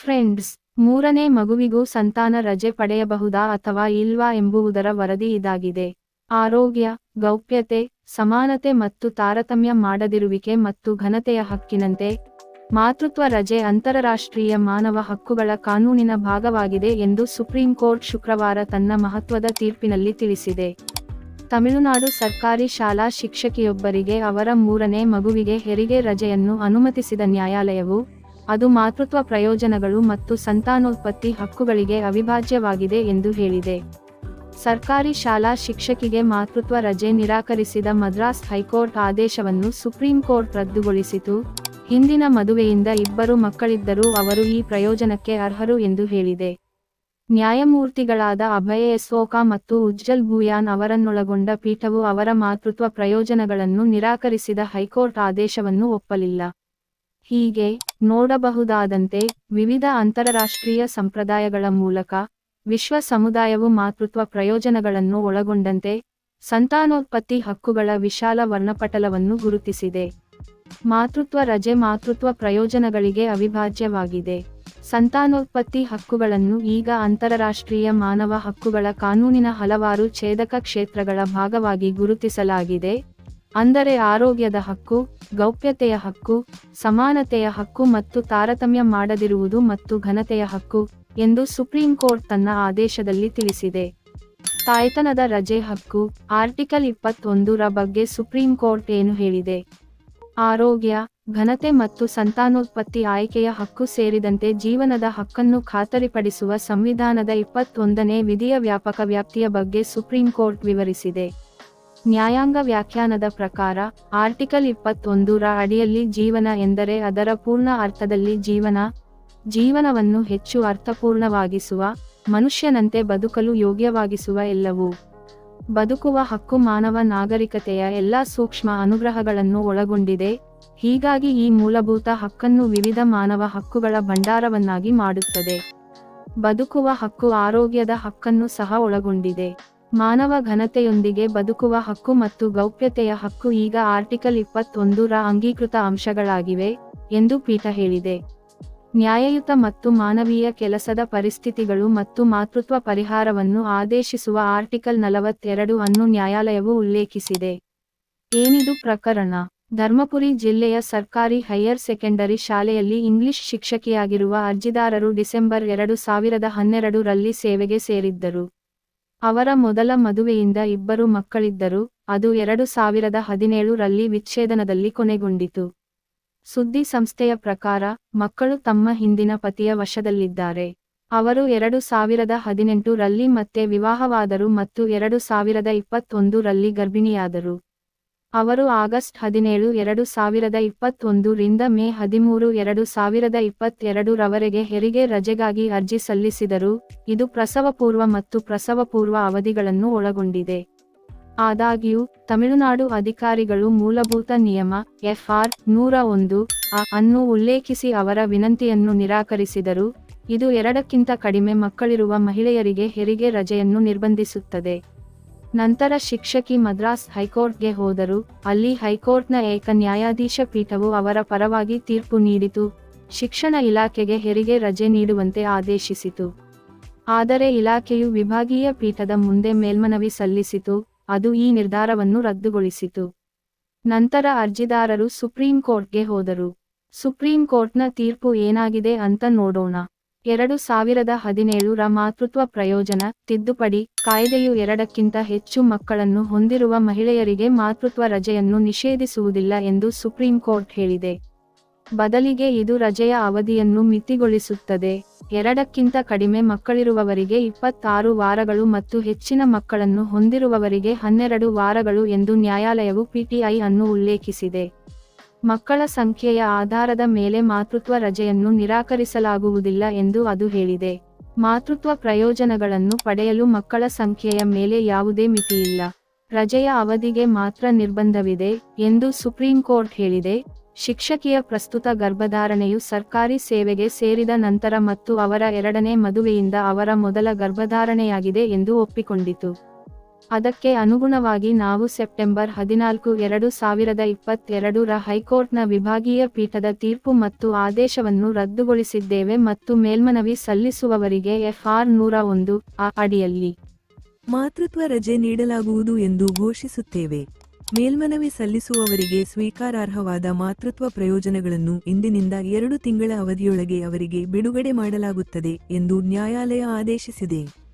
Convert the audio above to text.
Friends, ಮೂರನೇ ಮಗುವಿಗೂ ಸಂತಾನ ರಜೆ ಪಡೆಯಬಹುದಾ ಅಥವಾ ಇಲ್ವಾ ಎಂಬುವುದರ ವರದಿ ಇದಾಗಿದೆ. ಆರೋಗ್ಯ, ಗೌಪ್ಯತೆ, ಸಮಾನತೆ ಮತ್ತು ತಾರತಮ್ಯ ಮಾಡದಿರುವಿಕೆ ಮತ್ತು ಘನತೆಯ ಹಕ್ಕಿನಂತೆ ಮಾತೃತ್ವ ರಜೆ ಅಂತಾರಾಷ್ಟ್ರೀಯ ಮಾನವ ಹಕ್ಕುಗಳ ಕಾನೂನಿನ ಭಾಗವಾಗಿದೆ ಎಂದು ಸುಪ್ರೀಂ ಕೋರ್ಟ್ ಶುಕ್ರವಾರ ತನ್ನ ಮಹತ್ವದ ತೀರ್ಪಿನಲ್ಲಿ ತಿಳಿಸಿದೆ. ತಮಿಳುನಾಡು ಸರ್ಕಾರಿ ಶಾಲಾ ಶಿಕ್ಷಕಿಯೊಬ್ಬರಿಗೆ ಅವರ ಮೂರನೇ ಮಗುವಿಗೆ ಹೆರಿಗೆ ರಜೆಯನ್ನು ಅನುಮತಿಸಿದ ನ್ಯಾಯಾಲಯವು ಅದು ಮಾತೃತ್ವ ಪ್ರಯೋಜನಗಳು ಮತ್ತು ಸಂತಾನೋತ್ಪತ್ತಿ ಹಕ್ಕುಗಳಿಗೆ ಅವಿಭಾಜ್ಯವಾಗಿದೆ ಎಂದು ಹೇಳಿದೆ. ಸರ್ಕಾರಿ ಶಾಲಾ ಶಿಕ್ಷಕಿಗೆ ಮಾತೃತ್ವ ರಜೆ ನಿರಾಕರಿಸಿದ ಮದ್ರಾಸ್ ಹೈಕೋರ್ಟ್ ಆದೇಶವನ್ನು ಸುಪ್ರೀಂ ಕೋರ್ಟ್ ರದ್ದುಗೊಳಿಸಿತು. ಹಿಂದಿನ ಮದುವೆಯಿಂದ ಇಬ್ಬರು ಮಕ್ಕಳಿದ್ದರೂ ಅವರು ಈ ಪ್ರಯೋಜನಕ್ಕೆ ಅರ್ಹರು ಎಂದು ಹೇಳಿದೆ. ನ್ಯಾಯಮೂರ್ತಿಗಳಾದ ಅಭಯ ಎಸ್ಓಕಾ ಮತ್ತು ಉಜ್ಜಲ್ ಭೂಯಾನ್ ಅವರನ್ನೊಳಗೊಂಡ ಪೀಠವು ಅವರ ಮಾತೃತ್ವ ಪ್ರಯೋಜನಗಳನ್ನು ನಿರಾಕರಿಸಿದ ಹೈಕೋರ್ಟ್ ಆದೇಶವನ್ನು ಒಪ್ಪಲಿಲ್ಲ. ಹೀಗೆ ನೋಡಬಹುದಾದಂತೆ ವಿವಿಧ ಅಂತಾರಾಷ್ಟ್ರೀಯ ಸಂಪ್ರದಾಯಗಳ ಮೂಲಕ ವಿಶ್ವ ಸಮುದಾಯವು ಮಾತೃತ್ವ ಪ್ರಯೋಜನಗಳನ್ನು ಒಳಗೊಂಡಂತೆ ಸಂತಾನೋತ್ಪತ್ತಿ ಹಕ್ಕುಗಳ ವಿಶಾಲ ವರ್ಣಪಟಲವನ್ನು ಗುರುತಿಸಿದೆ. ಮಾತೃತ್ವ ರಜೆ ಮಾತೃತ್ವ ಪ್ರಯೋಜನಗಳಿಗೆ ಅವಿಭಾಜ್ಯವಾಗಿದೆ. ಸಂತಾನೋತ್ಪತ್ತಿ ಹಕ್ಕುಗಳನ್ನು ಈಗ ಅಂತಾರಾಷ್ಟ್ರೀಯ ಮಾನವ ಹಕ್ಕುಗಳ ಕಾನೂನಿನ ಹಲವಾರು ಛೇದಕ ಕ್ಷೇತ್ರಗಳ ಭಾಗವಾಗಿ ಗುರುತಿಸಲಾಗಿದೆ. ಅಂದರೆ ಆರೋಗ್ಯದ ಹಕ್ಕು, ಗೌಪ್ಯತೆಯ ಹಕ್ಕು, ಸಮಾನತೆಯ ಹಕ್ಕು ಮತ್ತು ತಾರತಮ್ಯ ಮಾಡದಿರುವುದು ಮತ್ತು ಘನತೆಯ ಹಕ್ಕು ಎಂದು ಸುಪ್ರೀಂ ಕೋರ್ಟ್ ತನ್ನ ಆದೇಶದಲ್ಲಿ ತಿಳಿಸಿದೆ. ತಾಯ್ತನದ ರಜೆ ಹಕ್ಕು, ಆರ್ಟಿಕಲ್ ಇಪ್ಪತ್ತೊಂದರ ಬಗ್ಗೆ ಸುಪ್ರೀಂ ಕೋರ್ಟ್ ಏನು ಹೇಳಿದೆ? ಆರೋಗ್ಯ, ಘನತೆ ಮತ್ತು ಸಂತಾನೋತ್ಪತ್ತಿ ಆಯ್ಕೆಯ ಹಕ್ಕು ಸೇರಿದಂತೆ ಜೀವನದ ಹಕ್ಕನ್ನು ಖಾತರಿಪಡಿಸುವ ಸಂವಿಧಾನದ ಇಪ್ಪತ್ತೊಂದನೇ ವಿಧಿಯ ವ್ಯಾಪಕ ವ್ಯಾಪ್ತಿಯ ಬಗ್ಗೆ ಸುಪ್ರೀಂ ಕೋರ್ಟ್ ವಿವರಿಸಿದೆ. ನ್ಯಾಯಾಂಗ ವ್ಯಾಖ್ಯಾನದ ಪ್ರಕಾರ, ಆರ್ಟಿಕಲ್ ಇಪ್ಪತ್ತೊಂದರ ಅಡಿಯಲ್ಲಿ ಜೀವನ ಎಂದರೆ ಅದರ ಪೂರ್ಣ ಅರ್ಥದಲ್ಲಿ ಜೀವನ. ಜೀವನವನ್ನು ಹೆಚ್ಚು ಅರ್ಥಪೂರ್ಣವಾಗಿಸುವ, ಮನುಷ್ಯನಂತೆ ಬದುಕಲು ಯೋಗ್ಯವಾಗಿಸುವ ಎಲ್ಲವೂ. ಬದುಕುವ ಹಕ್ಕು ಮಾನವ ನಾಗರಿಕತೆಯ ಎಲ್ಲ ಸೂಕ್ಷ್ಮ ಅನುಗ್ರಹಗಳನ್ನು ಒಳಗೊಂಡಿದೆ. ಹೀಗಾಗಿ ಈ ಮೂಲಭೂತ ಹಕ್ಕನ್ನು ವಿವಿಧ ಮಾನವ ಹಕ್ಕುಗಳ ಭಂಡಾರವನ್ನಾಗಿ ಮಾಡುತ್ತದೆ. ಬದುಕುವ ಹಕ್ಕು ಆರೋಗ್ಯದ ಹಕ್ಕನ್ನು ಸಹ ಒಳಗೊಂಡಿದೆ. ಮಾನವ ಘನತೆಯೊಂದಿಗೆ ಬದುಕುವ ಹಕ್ಕು ಮತ್ತು ಗೌಪ್ಯತೆಯ ಹಕ್ಕು ಈಗ ಆರ್ಟಿಕಲ್ ಇಪ್ಪತ್ತೊಂದರ ಅಂಗೀಕೃತ ಅಂಶಗಳಾಗಿವೆ ಎಂದು ಪೀಠ ಹೇಳಿದೆ. ನ್ಯಾಯಯುತ ಮತ್ತು ಮಾನವೀಯ ಕೆಲಸದ ಪರಿಸ್ಥಿತಿಗಳು ಮತ್ತು ಮಾತೃತ್ವ ಪರಿಹಾರವನ್ನು ಆದೇಶಿಸುವ ಆರ್ಟಿಕಲ್ ನಲವತ್ತೆರಡು ಅನ್ನು ನ್ಯಾಯಾಲಯವು ಉಲ್ಲೇಖಿಸಿದೆ. ಏನಿದು ಪ್ರಕರಣ? ಧರ್ಮಪುರಿ ಜಿಲ್ಲೆಯ ಸರ್ಕಾರಿ ಹೈಯರ್ ಸೆಕೆಂಡರಿ ಶಾಲೆಯಲ್ಲಿ ಇಂಗ್ಲಿಷ್ ಶಿಕ್ಷಕಿಯಾಗಿರುವ ಅರ್ಜಿದಾರರು ಡಿಸೆಂಬರ್ ಎರಡು ಸಾವಿರದ ಹನ್ನೆರಡು ರಲ್ಲಿ ಸೇವೆಗೆ ಸೇರಿದ್ದರು. ಅವರ ಮೊದಲ ಮದುವೆಯಿಂದ ಇಬ್ಬರು ಮಕ್ಕಳಿದ್ದರು, ಅದು ಎರಡು ಸಾವಿರದ ಹದಿನೇಳು ರಲ್ಲಿ ವಿಚ್ಛೇದನದಲ್ಲಿ ಕೊನೆಗೊಂಡಿತು. ಸುದ್ದಿ ಸಂಸ್ಥೆಯ ಪ್ರಕಾರ, ಮಕ್ಕಳು ತಮ್ಮ ಹಿಂದಿನ ಪತಿಯ ವಶದಲ್ಲಿದ್ದಾರೆ. ಅವರು ಎರಡು ಸಾವಿರದ ಹದಿನೆಂಟು ರಲ್ಲಿ ಮತ್ತೆ ವಿವಾಹವಾದರು ಮತ್ತು ಎರಡು ಸಾವಿರದ ಇಪ್ಪತ್ತೊಂದು ರಲ್ಲಿ ಗರ್ಭಿಣಿಯಾದರು. ಅವರು ಆಗಸ್ಟ್ ಹದಿನೇಳು, ಎರಡು ಸಾವಿರದ ಇಪ್ಪತ್ತೊಂದು ರಿಂದ ಮೇ ಹದಿಮೂರು, ಎರಡು ಸಾವಿರದ ಇಪ್ಪತ್ತೆರಡು ರವರೆಗೆ ಹೆರಿಗೆ ರಜೆಗಾಗಿ ಅರ್ಜಿ ಸಲ್ಲಿಸಿದರು. ಇದು ಪ್ರಸವಪೂರ್ವ ಮತ್ತು ಪ್ರಸವಪೂರ್ವ ಅವಧಿಗಳನ್ನು ಒಳಗೊಂಡಿದೆ. ಆದಾಗ್ಯೂ, ತಮಿಳುನಾಡು ಅಧಿಕಾರಿಗಳು ಮೂಲಭೂತ ನಿಯಮ ಎಫ್ಆರ್ ನೂರ ಒಂದು ಅನ್ನು ಉಲ್ಲೇಖಿಸಿ ಅವರ ವಿನಂತಿಯನ್ನು ನಿರಾಕರಿಸಿದರು. ಇದು ಎರಡಕ್ಕಿಂತ ಕಡಿಮೆ ಮಕ್ಕಳಿರುವ ಮಹಿಳೆಯರಿಗೆ ಹೆರಿಗೆ ರಜೆಯನ್ನು ನಿರ್ಬಂಧಿಸುತ್ತದೆ. ನಂತರ ಶಿಕ್ಷಕಿ ಮದ್ರಾಸ್ ಹೈಕೋರ್ಟ್ಗೆ ಹೋದರು. ಅಲ್ಲಿ ಹೈಕೋರ್ಟ್ನ ಏಕ ನ್ಯಾಯಾಧೀಶ ಪೀಠವು ಅವರ ಪರವಾಗಿ ತೀರ್ಪು ನೀಡಿತು. ಶಿಕ್ಷಣ ಇಲಾಖೆಗೆ ಹೆರಿಗೆ ರಜೆ ನೀಡುವಂತೆ ಆದೇಶಿಸಿತು. ಆದರೆ ಇಲಾಖೆಯು ವಿಭಾಗೀಯ ಪೀಠದ ಮುಂದೆ ಮೇಲ್ಮನವಿ ಸಲ್ಲಿಸಿತು. ಅದು ಈ ನಿರ್ಧಾರವನ್ನು ರದ್ದುಗೊಳಿಸಿತು. ನಂತರ ಅರ್ಜಿದಾರರು ಸುಪ್ರೀಂ ಕೋರ್ಟ್ಗೆ ಹೋದರು. ಸುಪ್ರೀಂ ಕೋರ್ಟ್ನ ತೀರ್ಪು ಏನಾಗಿದೆ ಅಂತ ನೋಡೋಣ. ಎರಡು ಸಾವಿರದ ಹದಿನೇಳು ರ ಮಾತೃತ್ವ ಪ್ರಯೋಜನ, ತಿದ್ದುಪಡಿ, ಕಾಯ್ದೆಯು ಎರಡಕ್ಕಿಂತ ಹೆಚ್ಚು ಮಕ್ಕಳನ್ನು ಹೊಂದಿರುವ ಮಹಿಳೆಯರಿಗೆ ಮಾತೃತ್ವ ರಜೆಯನ್ನು ನಿಷೇಧಿಸುವುದಿಲ್ಲ ಎಂದು ಸುಪ್ರೀಂ ಕೋರ್ಟ್ ಹೇಳಿದೆ. ಬದಲಿಗೆ ಇದು ರಜೆಯ ಅವಧಿಯನ್ನು ಮಿತಿಗೊಳಿಸುತ್ತದೆ. ಎರಡಕ್ಕಿಂತ ಕಡಿಮೆ ಮಕ್ಕಳಿರುವವರಿಗೆ ಇಪ್ಪತ್ತಾರು ವಾರಗಳು ಮತ್ತು ಹೆಚ್ಚಿನ ಮಕ್ಕಳನ್ನು ಹೊಂದಿರುವವರಿಗೆ ಹನ್ನೆರಡು ವಾರಗಳು ಎಂದು ನ್ಯಾಯಾಲಯವು ಪಿಟಿಐ ಅನ್ನು ಉಲ್ಲೇಖಿಸಿದೆ. ಮಕ್ಕಳ ಸಂಖ್ಯೆಯ ಆಧಾರದ ಮೇಲೆ ಮಾತೃತ್ವ ರಜೆಯನ್ನು ನಿರಾಕರಿಸಲಾಗುವುದಿಲ್ಲ ಎಂದು ಅದು ಹೇಳಿದೆ. ಮಾತೃತ್ವ ಪ್ರಯೋಜನಗಳನ್ನು ಪಡೆಯಲು ಮಕ್ಕಳ ಸಂಖ್ಯೆಯ ಮೇಲೆ ಯಾವುದೇ ಮಿತಿಯಿಲ್ಲ. ರಜೆಯ ಅವಧಿಗೆ ಮಾತ್ರ ನಿರ್ಬಂಧವಿದೆ ಎಂದು ಸುಪ್ರೀಂ ಕೋರ್ಟ್ ಹೇಳಿದೆ. ಶಿಕ್ಷಕಿಯ ಪ್ರಸ್ತುತ ಗರ್ಭಧಾರಣೆಯು ಸರ್ಕಾರಿ ಸೇವೆಗೆ ಸೇರಿದ ನಂತರ ಮತ್ತು ಅವರ ಎರಡನೇ ಮದುವೆಯಿಂದ ಅವರ ಮೊದಲ ಗರ್ಭಧಾರಣೆಯಾಗಿದೆ ಎಂದು ಒಪ್ಪಿಕೊಂಡಿತು. ಅದಕ್ಕೆ ಅನುಗುಣವಾಗಿ ನಾವು ಸೆಪ್ಟೆಂಬರ್ ಹದಿನಾಲ್ಕು ಎರಡು ಸಾವಿರದ ಇಪ್ಪತ್ತೆರಡರ ಹೈಕೋರ್ಟ್ನ ವಿಭಾಗೀಯ ಪೀಠದ ತೀರ್ಪು ಮತ್ತು ಆದೇಶವನ್ನು ರದ್ದುಗೊಳಿಸಿದ್ದೇವೆ ಮತ್ತು ಮೇಲ್ಮನವಿ ಸಲ್ಲಿಸುವವರಿಗೆ ಎಫ್ಆರ್ ನೂರ ಒಂದು ಅಡಿಯಲ್ಲಿ. ಮಾತೃತ್ವ ರಜೆ ನೀಡಲಾಗುವುದು ಎಂದು ಘೋಷಿಸುತ್ತೇವೆ. ಮೇಲ್ಮನವಿ ಸಲ್ಲಿಸುವವರಿಗೆ ಸ್ವೀಕಾರಾರ್ಹವಾದ ಮಾತೃತ್ವ ಪ್ರಯೋಜನಗಳನ್ನು ಇಂದಿನಿಂದ ಎರಡು ತಿಂಗಳ ಅವಧಿಯೊಳಗೆ ಅವರಿಗೆ ಬಿಡುಗಡೆ ಮಾಡಲಾಗುತ್ತದೆ ಎಂದು ನ್ಯಾಯಾಲಯ ಆದೇಶಿಸಿದೆ.